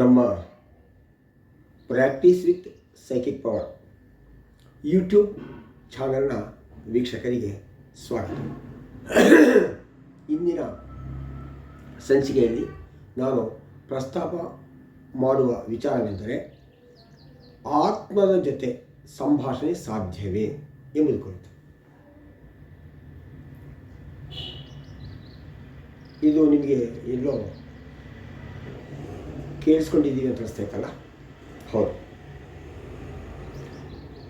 ನಮ್ಮ practice with psychic power YouTube ಚಾನಲ್ನ ವೀಕ್ಷಕರಿಗೆ ಸ್ವಾಗತ. ಇಂದಿನ ಸಂಚಿಕೆಯಲ್ಲಿ ನಾನು ಪ್ರಸ್ತಾಪ ಮಾಡುವ ವಿಚಾರವೆಂದರೆ ಆತ್ಮದ ಜೊತೆ ಸಂಭಾಷಣೆ ಸಾಧ್ಯವೇ ಎಂಬುದು ಕುರಿತು. ಇದು ನಿಮಗೆ ಎಲ್ಲೋ ಕೇಳಿಸ್ಕೊಂಡಿದ್ದೀವಿ ಅಂತ ಅನಿಸ್ತೈತಲ್ಲ ಹೌದು.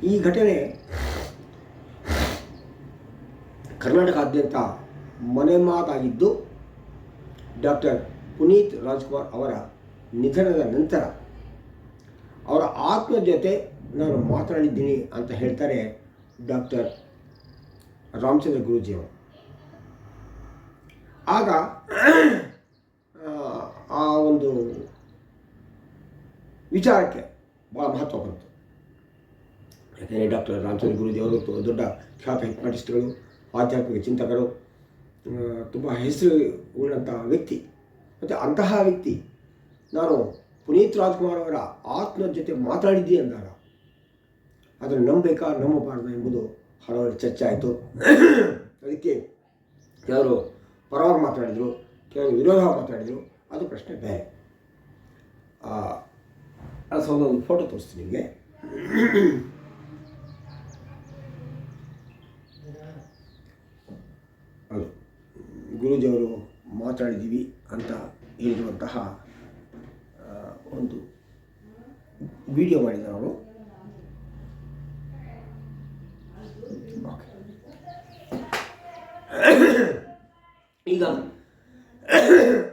ಈ ಘಟನೆ ಕರ್ನಾಟಕಾದ್ಯಂತ ಮನೆ ಮಾತಾಗಿದ್ದು ಡಾಕ್ಟರ್ ಪುನೀತ್ ರಾಜ್ಕುಮಾರ್ ಅವರ ನಿಧನದ ನಂತರ ಅವರ ಆತ್ಮ ಜೊತೆ ನಾನು ಮಾತನಾಡಿದ್ದೀನಿ ಅಂತ ಹೇಳ್ತಾರೆ ಡಾಕ್ಟರ್ ರಾಮಚಂದ್ರ ಗುರೂಜಿಯವರು. ಆಗ ಆ, ಒಂದು ವಿಚಾರಕ್ಕೆ ಭಾಳ ಮಹತ್ವ ಬಂತು. ಯಾಕೆಂದರೆ ಡಾಕ್ಟರ್ ರಾಮಚಂದ್ರ ಗುರುದೇವರು ದೊಡ್ಡ ಖ್ಯಾತ ಹಿಪ್ನಾಟಿಸ್ಟ್ಗಳು, ಆಧ್ಯಾತ್ಮಿಕ ಚಿಂತಕರು ತುಂಬ ಹೆಸರು ಉಳ್ಳಂಥ ವ್ಯಕ್ತಿ. ಮತ್ತು ಅಂತಹ ವ್ಯಕ್ತಿ ನಾನು ಪುನೀತ್ ರಾಜ್ಕುಮಾರ್ ಅವರ ಆತ್ಮದ ಜೊತೆ ಮಾತಾಡಿದ್ದೆ ಅಂದಾಗ ಅದನ್ನು ನಂಬಬೇಕಾ ನಂಬಬಾರ್ದು ಎಂಬುದು ಹಲವಾರು ಚರ್ಚೆ ಆಯಿತು. ಅದಕ್ಕೆ ಕೆಲವರು ಪರವಾಗಿ ಮಾತಾಡಿದರು ಕೆಲವರು ವಿರೋಧ ಮಾತಾಡಿದರು, ಅದು ಪ್ರಶ್ನೆ ಬೇರೆ. ಸ್ವಲ್ಪ ಒಂದು ಫೋಟೋ ತೋರಿಸ್ತೀನಿ ನಿಮಗೆ. ಅದು ಗುರೂಜಿಯವರು ಮಾತಾಡಿದ್ದೀವಿ ಅಂತ ಹೇಳಿರುವಂತಹ ಒಂದು ವಿಡಿಯೋ ಮಾಡಿದ್ದಾರೆ ಅವರು. ಈಗ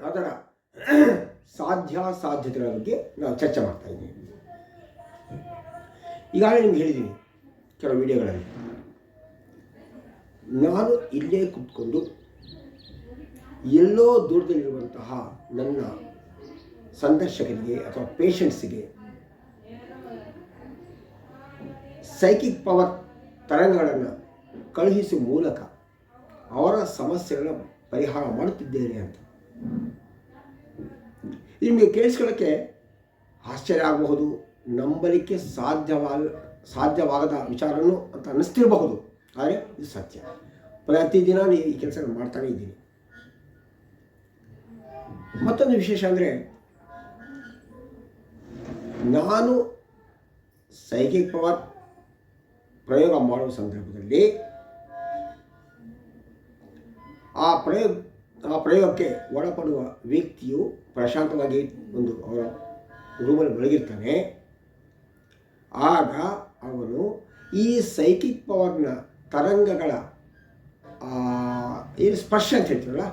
ಅದರ ಸಾಧ್ಯ ಸಾಧ್ಯತೆಗಳ ಬಗ್ಗೆ ನಾವು ಚರ್ಚೆ ಮಾಡ್ತಾ ಇದ್ದೀವಿ. ಈಗಾಗಲೇ ನಿಮ್ಗೆ ಹೇಳಿದ್ದೀನಿ ಕೆಲವು ವಿಡಿಯೋಗಳಲ್ಲಿ. ನಾನು ಇಲ್ಲೇ ಕೂತ್ಕೊಂಡು ಎಲ್ಲೋ ದೂರದಲ್ಲಿರುವಂತಹ ನನ್ನ ಸಂದರ್ಶಕರಿಗೆ ಅಥವಾ ಪೇಷಂಟ್ಸಿಗೆ ಸೈಕಿಕ್ ಪವರ್ ತರಂಗಗಳನ್ನು ಕಳುಹಿಸುವ ಮೂಲಕ ಅವರ ಸಮಸ್ಯೆಗಳ ಪರಿಹಾರ ಮಾಡುತ್ತಿದ್ದೇನೆ ಅಂತ. ನಿಮಗೆ ಕೇಳಿಸ್ಕೊಳ್ಳೋಕ್ಕೆ ಆಶ್ಚರ್ಯ ಆಗಬಹುದು. ನಂಬಲಿಕ್ಕೆ ಸಾಧ್ಯವಾದ ಸಾಧ್ಯವಾಗದ ವಿಚಾರನೂ ಅಂತ ಅನ್ನಿಸ್ತಿರಬಹುದು. ಆದರೆ ಇದು ಸತ್ಯ. ಪ್ರತಿದಿನ ನೀವು ಈ ಕೆಲಸ ಮಾಡ್ತಾನೆ ಇದ್ದೀನಿ ಮತ್ತೊಂದು ವಿಶೇಷ ಅಂದರೆ, ನಾನು ಸೈಕಿಕ್ ಪವರ್ ಪ್ರಯೋಗ ಮಾಡುವ ಸಂದರ್ಭದಲ್ಲಿ ಆ ಪ್ರಯೋಗ, ಆ ಪ್ರಯೋಗಕ್ಕೆ ಒಳಪಡುವ ವ್ಯಕ್ತಿಯು ಪ್ರಶಾಂತವಾಗಿ ಒಂದು ಅವರ ರೂಮಲ್ಲಿ ಬೆಳಗಿರ್ತಾನೆ ಆಗ ಅವನು ಈ ಸೈಕಿಕ್ ಪವರ್ನ ತರಂಗಗಳ ಏನು ಸ್ಪರ್ಶ ಅಂತ ಹೇಳ್ತೀವಲ್ಲ,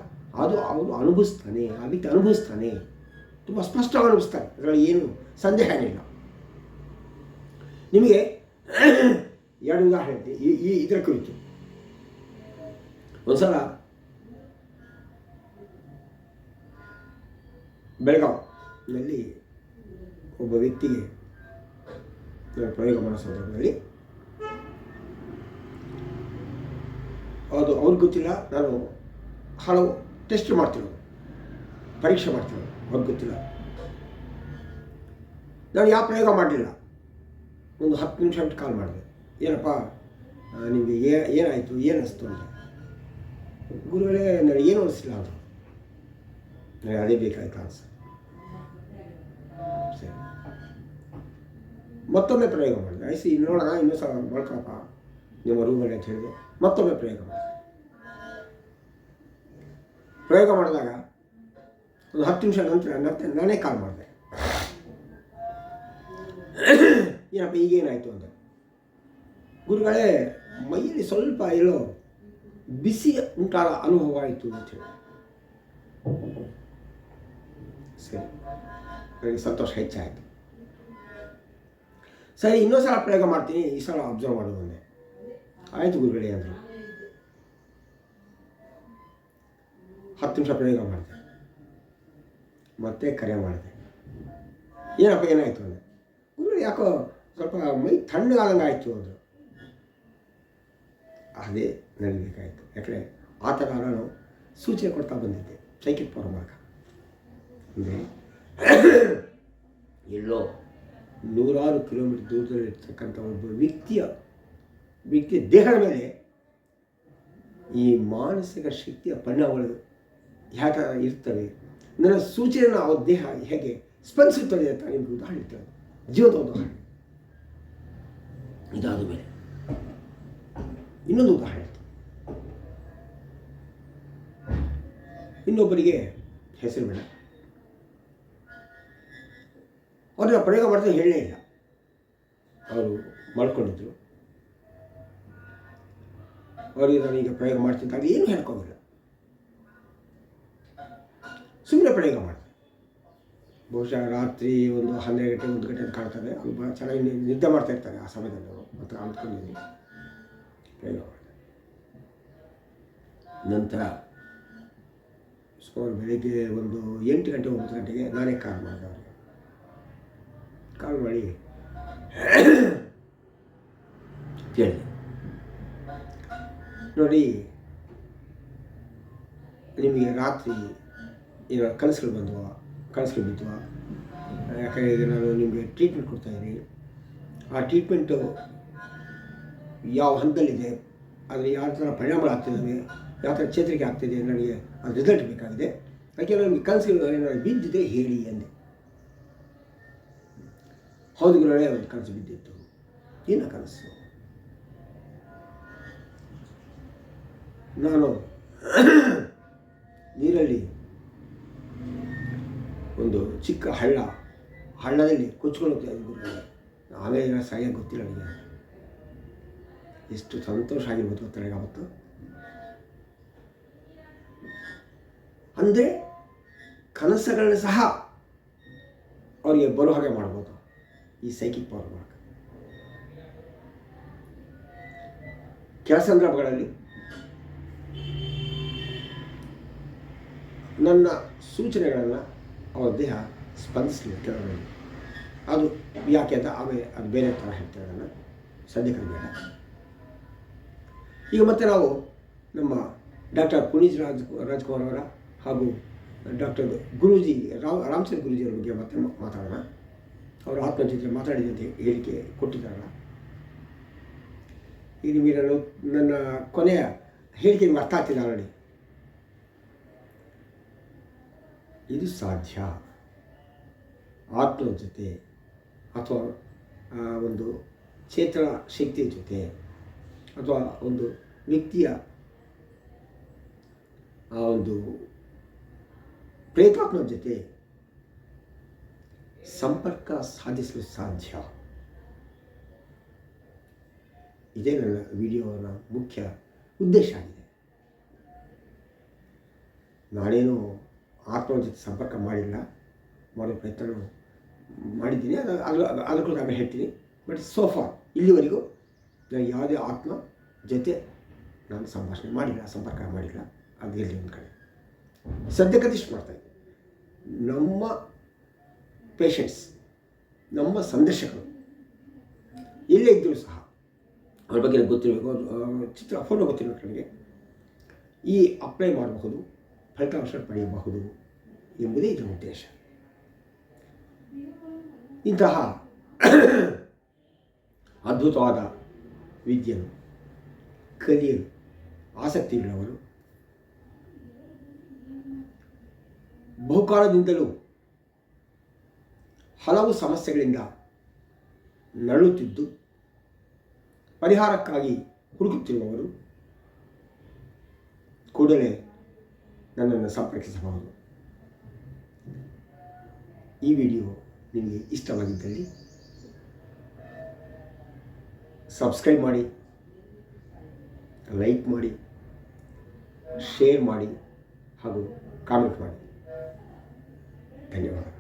ಅದು ಅವನು ಅನುಭವಿಸ್ತಾನೆ, ಆ ವ್ಯಕ್ತಿ ಅನುಭವಿಸ್ತಾನೆ. ತುಂಬ ಸ್ಪಷ್ಟವಾಗಿ ಅನುಭವಿಸ್ತಾನೆ. ಅದರಲ್ಲಿ ಏನು ಸಂದೇಹ ಏನಿಲ್ಲ. ನಿಮಗೆ ಎರಡು ಉದಾಹರಣೆ ಈ ಈ ಇದರ ಕುರಿತು. ಒಂದ್ಸಲ ಬೆಳಗಾವಿನಲ್ಲಿ ಒಬ್ಬ ವ್ಯಕ್ತಿಗೆ ಪ್ರಯೋಗ ಮಾಡೋ ಸಂದರ್ಭದಲ್ಲಿ ಅದು ಅವ್ರಿಗೆ ಗೊತ್ತಿಲ್ಲ, ನಾನು ಹಲವು ಟೆಸ್ಟ್ ಮಾಡ್ತಿರೋದು. ಪರೀಕ್ಷೆ ಮಾಡ್ತಿರೋದು ಅವ್ರಿಗೆ ಗೊತ್ತಿಲ್ಲ. ನಾನು ಯಾವ ಪ್ರಯೋಗ ಮಾಡಲಿಲ್ಲ. ಒಂದು ಹತ್ತು ನಿಮಿಷ ಬಿಟ್ಟು ಕಾಲ್ ಮಾಡಿದೆ. ಏನಪ್ಪ ನಿಮಗೆ ಏ, ಏನಾಯಿತು ಏನು ಅನಿಸ್ತು ಅಂತ. ಗುರುಗಳೇ ಏನು ಅನಿಸ್ಲಿಲ್ಲ ಅದು ನನಗೆ ಅದೇ ಬೇಕಾಯ್ತು ಅನ್ಸ ಮತ್ತೊಮ್ಮೆ ಪ್ರಯೋಗ ಮಾಡಿದೆ. ಐಸಿ ನೋಡೋಣ, ಇನ್ನೂ ಸಹ ಮಾಡ್ಕೊಳಪ್ಪ. ನಿಮ್ಮ ರೂಮಲ್ಲಿ ಅಂತ ಹೇಳಿದೆ ಮತ್ತೊಮ್ಮೆ ಪ್ರಯೋಗ ಮಾಡಿದೆ. ಪ್ರಯೋಗ ಮಾಡಿದಾಗ ಒಂದು ಹತ್ತು ನಿಮಿಷ ನಂತರ ಮತ್ತೆ ನಾನೇ ಕಾಲ್ ಮಾಡಿದೆ. ಏನಪ್ಪ, ಈಗೇನಾಯಿತು ಅಂತ. ಗುರುಗಳೇ, ಮೈಯಲ್ಲಿ ಸ್ವಲ್ಪ ಎಲ್ಲೋ ಬಿಸಿ ಉಂಟಾದ ಅನುಭವ ಆಯಿತು ಅಂತ ಹೇಳಿ. ಸರಿ, ನನಗೆ ಸಂತೋಷ ಹೆಚ್ಚಾಯಿತು. ಸರಿ, ಇನ್ನೊಂದು ಸಲ ಪ್ರಯೋಗ ಮಾಡ್ತೀನಿ. ಈ ಸಲ ಅಬ್ಸರ್ವ್ ಒಂದೇ ಆಯಿತು ಗುರುಗಳೇ ಅಂದರು. ಹತ್ತು ನಿಮಿಷ ಪ್ರಯೋಗ ಮಾಡಿದೆ. ಮತ್ತೆ ಕರೆ ಮಾಡಿದೆ. ಏನಪ್ಪ, ಏನಾಯಿತು ಅಂದೆ. ಗುರುಗಳು, ಯಾಕೋ ಸ್ವಲ್ಪ ಮೈ ತಣ್ಣಗಾದಂಗೆ ಆಯಿತು ಅಂದರು. ಅದೇ ನನಗೆ ಬೇಕಾಯಿತು ಯಾಕಂದರೆ ಆ ಥರ ನಾನು ಸೂಚನೆ ಕೊಡ್ತಾ ಬಂದಿದ್ದೆ. ಸೈಕಿಕ್ ಪವರ್ ಮೂಲಕ ಅಂದರೆ, ಎಲ್ಲೋ ನೂರಾರು ಕಿಲೋಮೀಟರ್ ದೂರದಲ್ಲಿರ್ತಕ್ಕಂಥ ಒಬ್ಬ ವ್ಯಕ್ತಿಯ ವ್ಯಕ್ತಿಯ ದೇಹದ ಮೇಲೆ ಈ ಮಾನಸಿಕ ಶಕ್ತಿಯ ಪರಿಣಾಮಗಳು ಯಾಕ ಇರ್ತವೆ ನನ್ನ ಸೂಚನೆಯನ್ನು ಅವ್ರ ದೇಹ ಹೇಗೆ ಸ್ಪಂದಿಸುತ್ತದೆ ಅಂತ ನಿಮಗೆ ಉದಾಹರಣೆ ಇರ್ತದೆ ಜೀವದ ಉದಾಹರಣೆ. ಇದಾದ ಮೇಲೆ ಇನ್ನೊಂದು ಉದಾಹರಣೆ. ಇನ್ನೊಬ್ಬರಿಗೆ ಹೆಸರು ಬೇಡ. ಅವ್ರನ್ನ ಪ್ರಯೋಗ ಮಾಡಿದ್ರೆ ಹೇಳೇ ಇಲ್ಲ. ಅವರು ಮಾಡ್ಕೊಂಡಿದ್ರು. ಅವರಿಗೆ ನಾನೀಗ ಪ್ರಯೋಗ ಮಾಡ್ತಿದ್ದಾಗ ಏನು ಹೇಳ್ಕೊಂಡಿಲ್ಲ ಸುಮ್ಮನೆ ಪ್ರಯೋಗ ಮಾಡಿದೆ. ಬಹುಶಃ ರಾತ್ರಿ ಒಂದು ಹನ್ನೆರಡು ಗಂಟೆ, ಒಂದು ಗಂಟೆ ಅಂತ ಕಾಣ್ತದೆ. ಅವ್ರು ಭಾಳ ಚೆನ್ನಾಗಿ ನಿದ್ದೆ ಮಾಡ್ತಾ ಇರ್ತಾರೆ ಆ ಸಮಯದಲ್ಲಿ ಅವರು. ಮತ್ತು ಅಂದ್ಕೊಂಡಿದ್ದೀನಿ. ಪ್ರಯೋಗ ಮಾಡಿದೆ. ನಂತರ ಸುಮಾರು ಬೆಳಿಗ್ಗೆ ಒಂದು ಎಂಟು ಗಂಟೆ, ಒಂಬತ್ತು ಗಂಟೆಗೆ ನಾನೇ ಕಾಲ್ ಮಾಡಿದೆ ಅವರಿಗೆ. ಕಾಲ್ ಮಾಡಿ ಕೇಳಿದೆ ನೋಡಿ ನಿಮಗೆ ರಾತ್ರಿ ಏನೋ ಕನಸುಗಳು ಬಂದವ? ಕನಸುಗಳು ಬಿದ್ದವ? ಯಾಕಂದರೆ ನಾನು ನಿಮಗೆ ಟ್ರೀಟ್ಮೆಂಟ್ ಕೊಡ್ತಾಯಿದ್ದೀನಿ ಆ ಟ್ರೀಟ್ಮೆಂಟು ಯಾವ ಹಂತದಲ್ಲಿದೆ ಆದರೆ ಯಾವ ಥರ ಪರಿಣಾಮ ಆಗ್ತಿದ್ದಾವೆ ಯಾವ ಥರ ಚೇತರಿಕೆ ಆಗ್ತಿದೆ ನನಗೆ ಅದು ರಿಸಲ್ಟ್ ಬೇಕಾಗಿದೆ. ಯಾಕೆಂದರೆ ನನಗೆ ಕನಸುಗಳು ಏನಾದ್ರು ಬಿದ್ದಿದೆ ಹೇಳಿ ಅಂದೆ. ಹೌದು ಗುರುಗಳೇ ಒಂದು ಕನಸು ಬಿದ್ದಿತ್ತು. ಏನು ಕನಸು. ನಾನು ನೀರಲ್ಲಿ ಒಂದು ಚಿಕ್ಕ ಹಳ್ಳ, ಹಳ್ಳದಲ್ಲಿ ಕೊಚ್ಕೊಳ್ಳುತ್ತೆ ಗುರುಗಳೇ. ಆಮೇಲೆ ಏನೋ ಸರಿಯಾಗಿ ಗೊತ್ತಿಲ್ಲ ನನಗೆ. ಎಷ್ಟು ಸಂತೋಷ ಆಗಿರ್ಬೋದು ಗೊತ್ತಾ ನನಗೆ ಅವತ್ತು? ಅಂದರೆ ಕನಸುಗಳನ್ನ ಸಹ ಅವರಿಗೆ ಬರೋ ಹಾಗೆ ಮಾಡ್ಬೋದು. ಈ ಸೈಕಿಕ್ ಪವರ್ ಮೂಲಕ ಕೆಲ ಸಂದರ್ಭಗಳಲ್ಲಿ ನನ್ನ ಸೂಚನೆಗಳನ್ನು ಅವರ ದೇಹ ಸ್ಪಂದಿಸಲಿಲ್ಲ ಕೆಲವರಲ್ಲಿ. ಅದು ಯಾಕೆ ಅಂತ ಆಮೇಲೆ ಅದು ಬೇರೆ ಥರ ಹೇಳ್ತಾರೆ ನಾನು ಸದ್ಯಕ್ಕೆ ಬೇಡ. ಈಗ ಮತ್ತೆ ನಾವು ನಮ್ಮ ಡಾಕ್ಟರ್ ಪುನೀತ್ ರಾಜ್ ರಾಜ್ಕುಮಾರ್ ಅವರ ಹಾಗೂ ಡಾಕ್ಟರ್ ಗುರೂಜಿ ರಾಮ್ ರಾಮಚಂದ್ರ ಗುರೂಜಿ ಅವರ ಬಗ್ಗೆ ಮತ್ತೆ ಮಾತಾಡೋಣ. ಅವರು ಆತ್ಮಹತ್ಯೆ ಮಾತಾಡಿದಂತೆ ಹೇಳಿಕೆ ಕೊಟ್ಟಿದ್ದಾರಲ್ಲ ಈಗ ನಿಮಗೆ ನಾನು ನನ್ನ ಕೊನೆಯ ಹೇಳಿಕೆ ನಿಮ್ಗೆ ಅರ್ಥ ಆಗ್ತಿದೆ ಆಲ್ರೆಡಿ. ಇದು ಸಾಧ್ಯ. ಆತ್ಮದ ಜೊತೆ ಅಥವಾ ಒಂದು ಚೇತನ ಶಕ್ತಿಯ ಜೊತೆ ಅಥವಾ ಒಂದು ವ್ಯಕ್ತಿಯ, ಆ, ಒಂದು ಪ್ರೇತಾತ್ಮದ ಜೊತೆ ಸಂಪರ್ಕ ಸಾಧಿಸಲು ಸಾಧ್ಯ. ಇದೇ ನನ್ನ ವಿಡಿಯೋನ ಮುಖ್ಯ ಉದ್ದೇಶ ಆಗಿದೆ. ನಾನೇನು ಆತ್ಮನ ಜೊತೆ ಸಂಪರ್ಕ ಮಾಡಿಲ್ಲ. ಮಾಡೋ ಪ್ರಯತ್ನ ಮಾಡಿದ್ದೀನಿ. ಅದು ಅದು ಅದ್ರ ನಾನು ಹೇಳ್ತೀನಿ. ಬಟ್ ಸೋಫಾ ಇಲ್ಲಿವರೆಗೂ ನಾನು ಯಾವುದೇ ಆತ್ಮ ಜೊತೆ ನಾನು ಸಂಭಾಷಣೆ ಮಾಡಿಲ್ಲ, ಸಂಪರ್ಕ ಮಾಡಿಲ್ಲ. ಅದು ಇಲ್ಲಿ ಒಂದು ಕಡೆ ಸದ್ಯಕ್ಕೆ ಇಷ್ಟು ಮಾಡ್ತಾಯಿದ್ದೆ ನಮ್ಮ ಪೇಷಂಟ್ಸ್ ನಮ್ಮ ಸಂದರ್ಶಕರು ಎಲ್ಲೇ ಇದ್ದರೂ ಸಹ, ಅವ್ರ ಬಗ್ಗೆ ಗೊತ್ತಿರಬೇಕು ಚಿತ್ರ, ಫೋಟೋ ಗೊತ್ತಿರಬೇಕು ನನಗೆ, ಈ ಅಪ್ಲೈ ಮಾಡಬಹುದು ಫಲಿತಾಂಶ ಪಡೆಯಬಹುದು ಎಂಬುದೇ ಇದರ ಉದ್ದೇಶ. ಇಂತಹ ಅದ್ಭುತವಾದ ವಿದ್ಯೆಯನ್ನು, ಕಲಿಯಲು ಆಸಕ್ತಿಗಳವರು ಬಹುಕಾಲದಿಂದಲೂ ಹಲವು ಸಮಸ್ಯೆಗಳಿಂದ ನಳುತ್ತಿದ್ದು ಪರಿಹಾರಕ್ಕಾಗಿ ಹುಡುಕುತ್ತಿರುವವರು ಕೂಡಲೇ ನನ್ನನ್ನು ಸಂಪರ್ಕಿಸಬಹುದು. ಈ ವಿಡಿಯೋ ನಿಮಗೆ ಇಷ್ಟವಾಗಿದ್ದಲ್ಲಿ ಸಬ್ಸ್ಕ್ರೈಬ್ ಮಾಡಿ, ಲೈಕ್ ಮಾಡಿ, ಶೇರ್ ಮಾಡಿ ಹಾಗೂ ಕಾಮೆಂಟ್ ಮಾಡಿ. ಧನ್ಯವಾದ